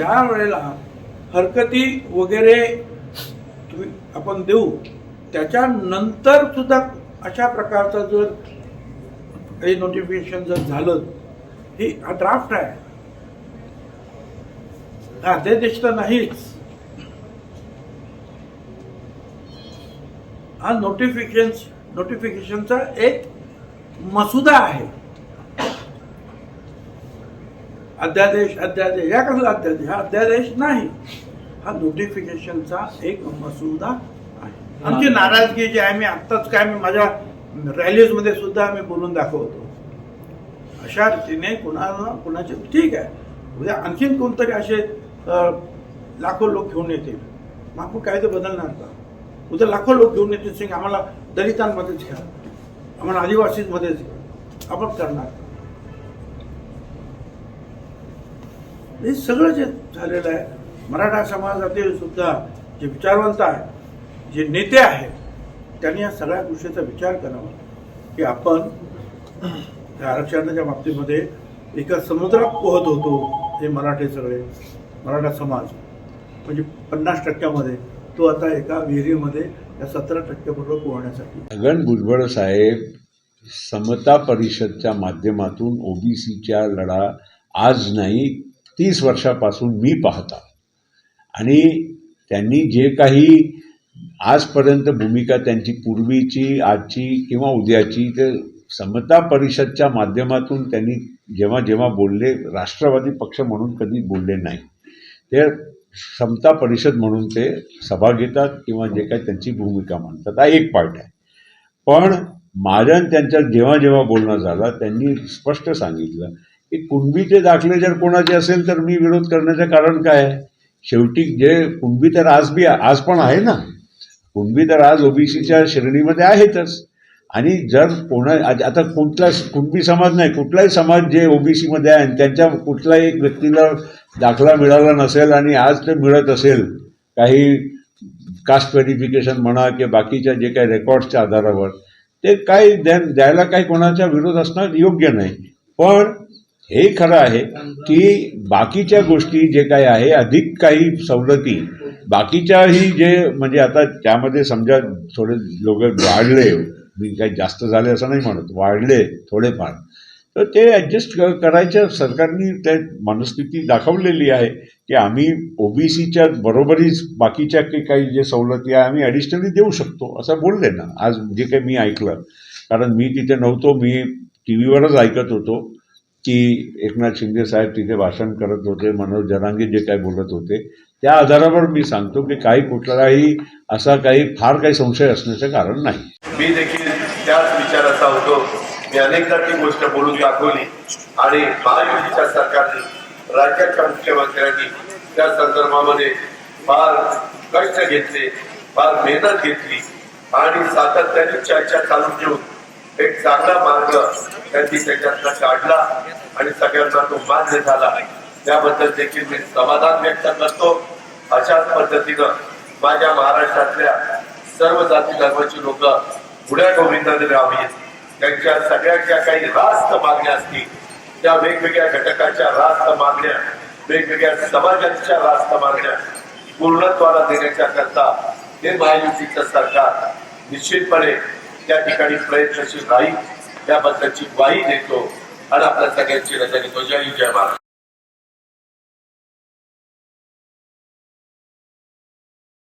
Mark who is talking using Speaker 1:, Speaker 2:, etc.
Speaker 1: ज्या वेळेला हरकती वगैरे तुम्ही आपण देऊ त्याच्यानंतर सुद्धा अशा प्रकारचा जर काही नोटिफिकेशन जर झालं ही हा ड्राफ्ट आहे. हा अध्यादेश तर नाहीच. हा नोटिफिकेशन नोटिफिकेशनचा एक मसुदा आहे. अध्यादेश अध्यादेश. या कसला अध्यादेश? हा अध्यादेश नाही. हा नोटिफिकेशनचा एक मसुदा आहे. आमची नाराजगी जी आहे मी आत्ताच काय मी माझ्या रॅलीजमध्ये सुद्धा मी बोलून दाखवतो. अशा रीतीने कुणाला कुणाचे? ठीक आहे. उद्या आणखीन कोणतरी असे लाखो लोक घेऊन येतील. मग आपण कायदे बदलणार का? उद्या लाखो लोक घेऊन येतील सिंग. आम्हाला दलितांमध्येच घ्या. आम्हाला आदिवासींमध्येच घ्या. आपण करणार हे सगळं जे झालेलं आहे मराठा समाजातील सुद्धा जे विचारवंत आहे जे नेते आहेत त्यांनी या सगळ्या गोष्टीचा विचार करावा. की आपण त्या आरक्षणाच्या बाबतीमध्ये एका समुद्रात पोहत होतो हे मराठे सगळे मराठा समाज. म्हणजे पन्नास टक्क्यामध्ये तो आता एका विहिरीमध्ये या सतरा टक्क्याबरोबर पोहण्यासाठी.
Speaker 2: छगन भुजबळ साहेब समता परिषदच्या माध्यमातून ओबीसीच्या लढा आज नाही तीस वर्षापासून मी पाहता आणि त्यांनी जे काही आजपर्यंत भूमिका त्यांची पूर्वीची आजची किंवा उद्याची ते समता परिषदच्या माध्यमातून त्यांनी जेव्हा जेव्हा बोलले राष्ट्रवादी पक्ष म्हणून कधी बोलले नाही. ते समता परिषद म्हणून ते सभा घेतात किंवा जे काही त्यांची भूमिका मांडतात हा एक पार्ट आहे. पण माझ्या त्यांच्या जेव्हा जेव्हा बोलणं झालं त्यांनी स्पष्ट सांगितलं की कुणबीचे दाखले जर कोणाचे असेल तर मी विरोध करण्याचं कारण काय? आहे शेवटी जे कुणबी तर आज बी आज पण आहे ना. कुणबी तर आज ओबीसीच्या श्रेणीमध्ये आहेतच. आणि जर कोणा आता कुठला कुणबी समाज नाही कुठलाही समाज जे ओबीसीमध्ये आहे आणि त्यांच्या कुठलाही एक व्यक्तीला दाखला मिळाला नसेल आणि आज ते मिळत असेल काही कास्ट व्हेरिफिकेशन म्हणा किंवा बाकीच्या जे काही रेकॉर्ड्सच्या आधारावर ते काही द्यायला काही कोणाचा विरोध असणं योग्य नाही. पण हे खरं आहे की बाकीच्या गोष्टी जे काही आहे अधिक काही सवलती बाकीच्याही जे म्हणजे आता त्यामध्ये समजा थोडे लोक वाढले मी काही जास्त झाले असं नाही म्हणत वाढले थोडेफार तर ते ॲडजस्ट करायच्या सरकारने त्या मनस्थिती दाखवलेली आहे की आम्ही ओबीसीच्या बरोबरीच बाकीच्या काही काही जे सवलती आहे आम्ही ॲडिशनली देऊ शकतो असं बोलले ना. आज जे काही मी ऐकलं कारण मी तिथे नव्हतो मी टी व्हीवरच ऐकत होतो. की एकनाथ शिंदे साहेब तिथे भाषण करत होते मनोज जरांगे जे काही बोलत होते त्या आधारावर मी सांगतो की काही कुठलाही असा काही फार काही संशय असण्याचं कारण नाही.
Speaker 3: मी देखील त्याच विचाराचा होतो. मी अनेकदा ती गोष्ट बोलून दाखवली आणि महायुतीच्या सरकारने राज्याच्या मुख्यमंत्र्यांनी त्या संदर्भामध्ये फार कष्ट घेतले फार मेहनत घेतली आणि सातत्याने चर्चा चालू ठेवून एक चांगला मार्ग त्यांनी त्याच्यातनं काढला आणि सगळ्यांना तो मान्य झाला. त्याबद्दल देखील मी समाधान व्यक्त करतो. अशाच पद्धतीनं माझ्या महाराष्ट्रातल्या सर्व जाती धर्माची लोक पुढ्या गोविंदाने राहावी त्यांच्या सगळ्या ज्या काही रास्त मागण्या असतील त्या वेगवेगळ्या घटकाच्या रास्त मागण्या वेगवेगळ्या समाजांच्या रास्त मागण्या पूर्णत्वाला देण्याच्या करता हे महायुतीचं सरकार निश्चितपणे त्या ठिकाणी प्रयत्नशील राहील त्याबद्दलची ग्वाही देतो. आणि आपल्या सगळ्यांची रजा घेतो जय हिंद, जय महाराष्ट्र